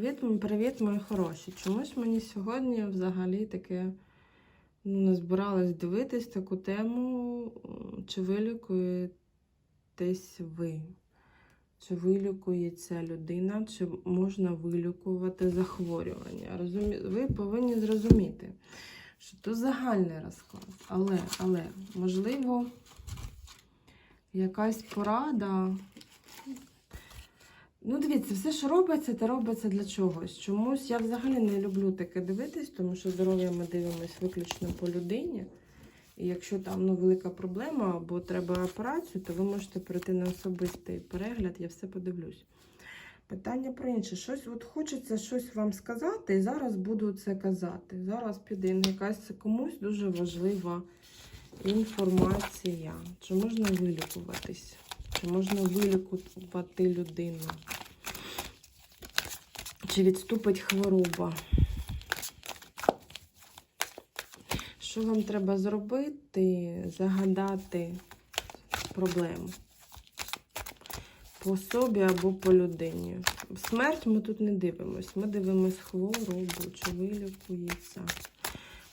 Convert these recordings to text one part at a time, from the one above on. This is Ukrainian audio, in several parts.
Привіт, привіт, мої хороші. Чомусь мені сьогодні взагалі таке ну, не збиралась дивитись таку тему, чи вилікуєтесь ви, чи вилікується людина, чи можна вилікувати захворювання. Розумі... Ви повинні зрозуміти, що тут загальний розклад, але, але, можливо, якась порада. Ну, дивіться, все, що робиться, це робиться для чогось. Чомусь я взагалі не люблю таке дивитись, тому що здоров'я ми дивимося виключно по людині. І якщо там ну, велика проблема або треба операцію, то ви можете перейти на особистий перегляд, я все подивлюсь. Питання про інше. Щось от хочеться щось вам сказати, і зараз буду це казати. Зараз піде якась комусь дуже важлива інформація. Чи можна вилікуватись? Чи можна вилікувати людину? Чи відступить хвороба? Що вам треба зробити? Загадати проблему по собі або по людині. Смерть ми тут не дивимось. Ми дивимось хворобу, чи вилікується.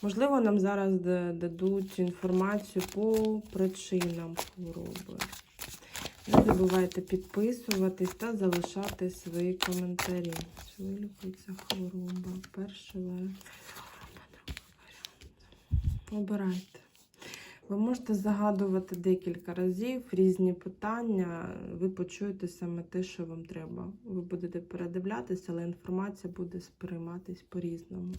Можливо, нам зараз дадуть інформацію по причинам хвороби. Не забувайте підписуватись та залишати свої коментарі. Чи вилікується хвороба? Перший варіант. Обирайте. Ви можете загадувати декілька разів різні питання. Ви почуєте саме те, що вам треба. Ви будете передивлятися, але інформація буде сприйматись по-різному.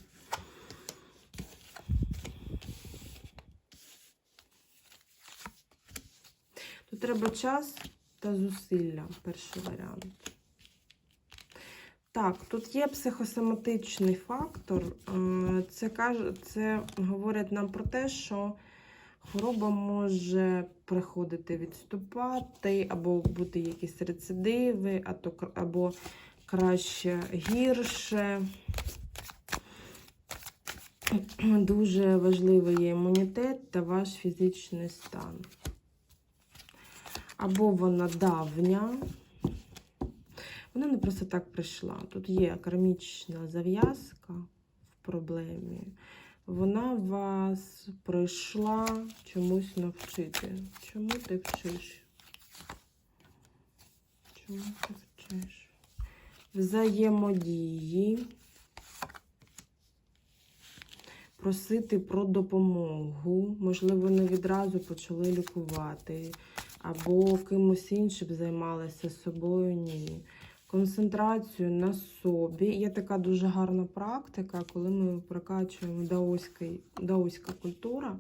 Тут треба час та зусилля, перший варіант. Так, тут є психосоматичний фактор. Е, Це каже, це говорить нам про те, що хвороба може приходити відступати, або бути якісь рецидиви, або краще гірше. Дуже важливий є імунітет та ваш фізичний стан. Або вона давня. Вона не просто так прийшла. Тут є кармічна зав'язка в проблемі. Вона вас прийшла чомусь навчити. Чому ти вчиш? Чому ти вчиш? Взаємодії. Просити про допомогу. Можливо, не відразу почали лікувати або кимось іншим займалися собою, ні. Концентрацію на собі. Є така дуже гарна практика, коли ми прокачуємо даоський, даоська культура,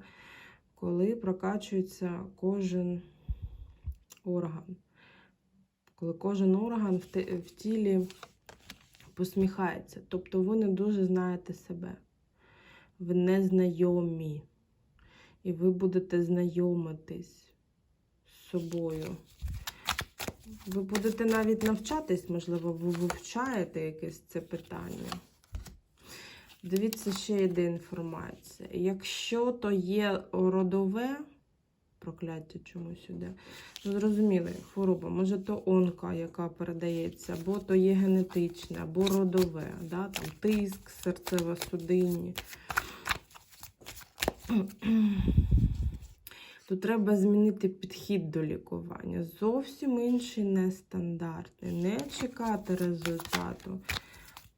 коли прокачується кожен орган. Коли кожен орган в, тілі посміхається. Тобто ви не дуже знаєте себе. Ви не знайомі. І ви будете знайомитись собою. Ви будете навіть навчатись, можливо, ви вивчаєте якесь це питання. Дивіться, ще йде інформація. Якщо то є родове, прокляття чомусь іде, ну, зрозуміли, хвороба, може то онка, яка передається, або то є генетичне, або родове, да? там тиск, серцево-судинні. То треба змінити підхід до лікування. Зовсім інший нестандартний. Не чекати результату,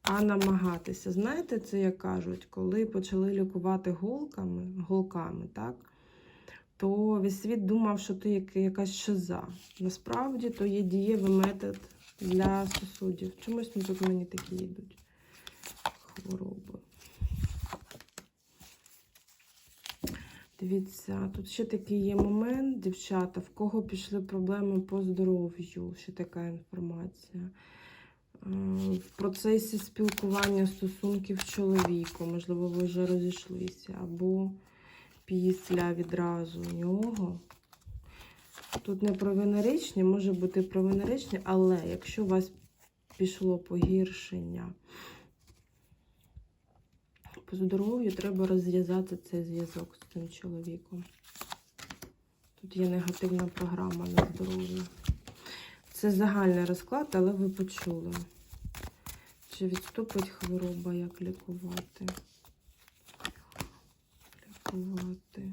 а намагатися. Знаєте, це як кажуть, коли почали лікувати голками, голками, так? То весь світ думав, що як- якась шиза. Насправді то є дієвий метод для сосудів. Чомусь тут мені такі йдуть хвороби. Дивіться, тут ще такий є момент, дівчата, в кого пішли проблеми по здоров'ю, ще така інформація. Е, В процесі спілкування стосунків з чоловіком, можливо, ви вже розійшлися, або після відразу нього. Тут не про венеричні, може бути про венеричні, але якщо у вас пішло погіршення по здоров'ю, треба розв'язати цей зв'язок з цим чоловіком. Тут є негативна програма на здоров'я. Це загальний розклад, але ви почули. Чи відступить хвороба, як лікувати? Лікувати.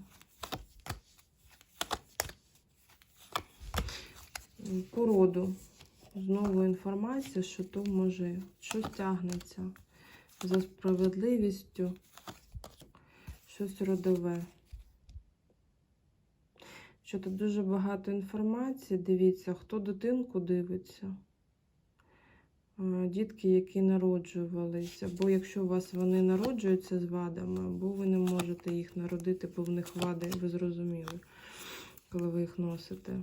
М, По роду. Знову інформація, що то може щось тягнеться за справедливістю, щось родове. Що тут дуже багато інформації. Дивіться, хто дитинку дивиться. Дітки, які народжувалися, або якщо у вас вони народжуються з вадами, або ви не можете їх народити, бо в них вади, ви зрозуміли, коли ви їх носите.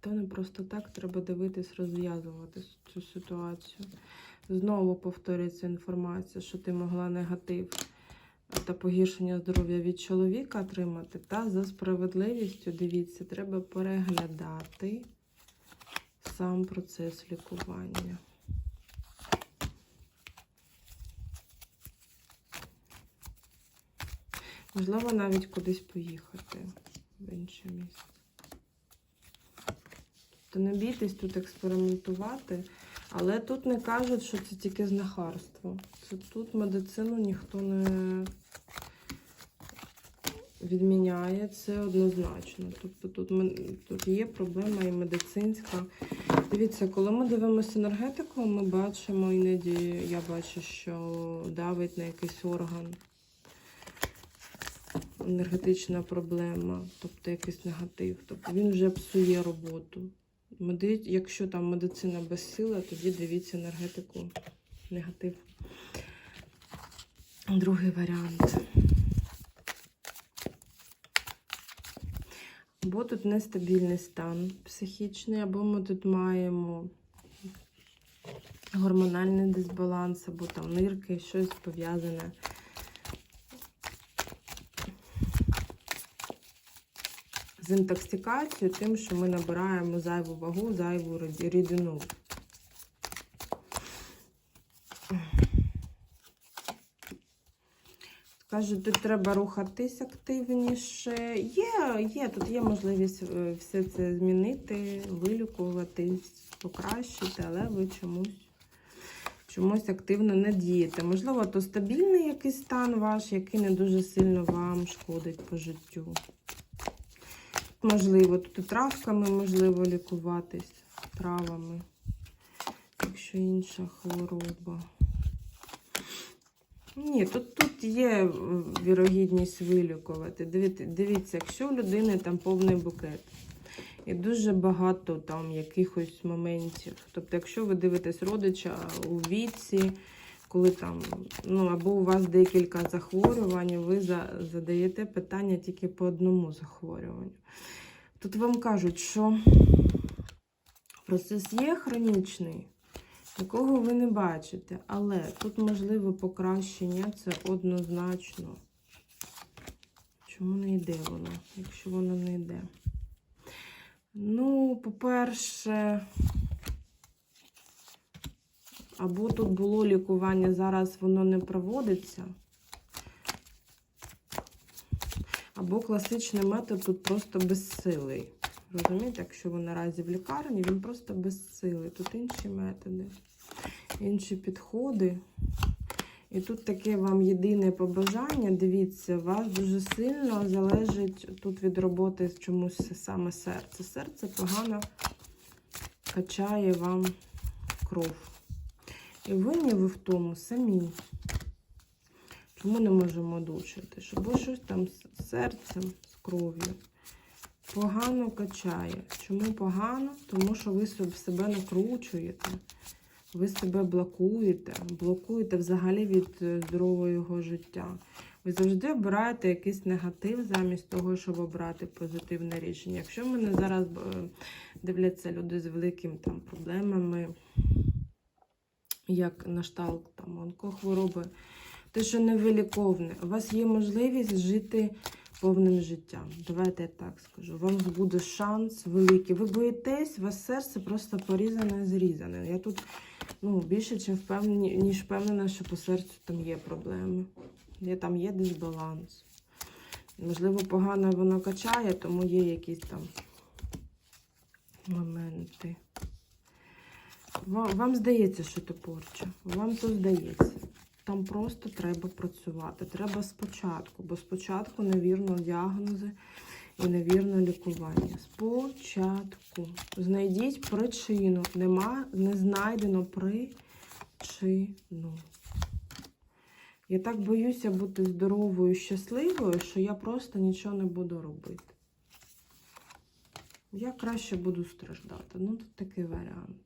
То не просто так треба дивитись, розв'язувати цю ситуацію. Знову повторюється інформація, що ти могла негатив та погіршення здоров'я від чоловіка отримати. Та за справедливістю, дивіться, треба переглядати сам процес лікування. Можливо, навіть кудись поїхати в інше місце. То не бійтесь тут експериментувати, але тут не кажуть, що це тільки знахарство. Це тут медицину ніхто не відміняє, це однозначно. Тобто тут, тут є проблема і медицинська. Дивіться, коли ми дивимося енергетику, ми бачимо іноді, я бачу, що давить на якийсь орган. Енергетична проблема, тобто якийсь негатив. Тобто він вже псує роботу. Якщо там медицина безсила, тоді дивіться енергетику. Негатив. Другий варіант. Або тут нестабільний стан психічний, або ми тут маємо гормональний дисбаланс, або там нирки, щось пов'язане. З інтоксикацією, тим, що ми набираємо зайву вагу, зайву рідину. Кажуть, тут треба рухатись активніше. Є, є, тут є можливість е, все це змінити, вилікуватись, покращити, але ви чомусь, чомусь активно не дієте. Можливо, то стабільний якийсь стан ваш, який не дуже сильно вам шкодить по життю. Можливо, тут травками можливо лікуватись, травами, якщо інша хвороба. Ні, тут, тут є е, вірогідність вилікувати. Дивіться, дивіться, якщо у людини там повний букет і дуже багато там якихось моментів. Тобто, якщо ви дивитесь родича у віці, коли там, ну або у вас декілька захворювань, ви задаєте питання тільки по одному захворюванню. Тут вам кажуть, що процес є хронічний, якого ви не бачите, але тут можливе покращення, це однозначно. Чому не йде воно, якщо воно не йде? Ну, по-перше, або тут було лікування, зараз воно не проводиться. Або класичний метод тут просто безсилий. Розумієте, якщо ви наразі в лікарні, він просто безсилий. Тут інші методи, інші підходи. І тут таке вам єдине побажання. Дивіться, вас дуже сильно залежить тут від роботи чомусь саме серце. Серце погано качає вам кров. І винні ви в тому самі. Чому не можемо душити? Щоб щось там з серцем, з кров'ю погано качає. Чому погано? Тому що ви себе накручуєте, ви себе блокуєте, блокуєте взагалі від е, здорового життя. Ви завжди обираєте якийсь негатив замість того, щоб обрати позитивне рішення. Якщо мене зараз е, дивляться люди з великими там проблемами, як на шталт там онкохвороби, те, що невиліковне, у вас є можливість жити повним життям. Давайте я так скажу. Вам буде шанс великий. Ви боїтесь, у вас серце просто порізане, зрізане. Я тут ну, більше, чим впевнені, ніж впевнена, що по серцю там є проблеми. Є, там є дисбаланс. Можливо, погано воно качає, тому є якісь там моменти. Вам, здається, що це порча. Вам то здається. Там просто треба працювати. Треба спочатку, бо спочатку невірно діагнози і невірне лікування. Спочатку. Знайдіть причину. Нема, не знайдено причину. Я так боюся бути здоровою, щасливою, що я просто нічого не буду робити. Я краще буду страждати. Ну, тут такий варіант.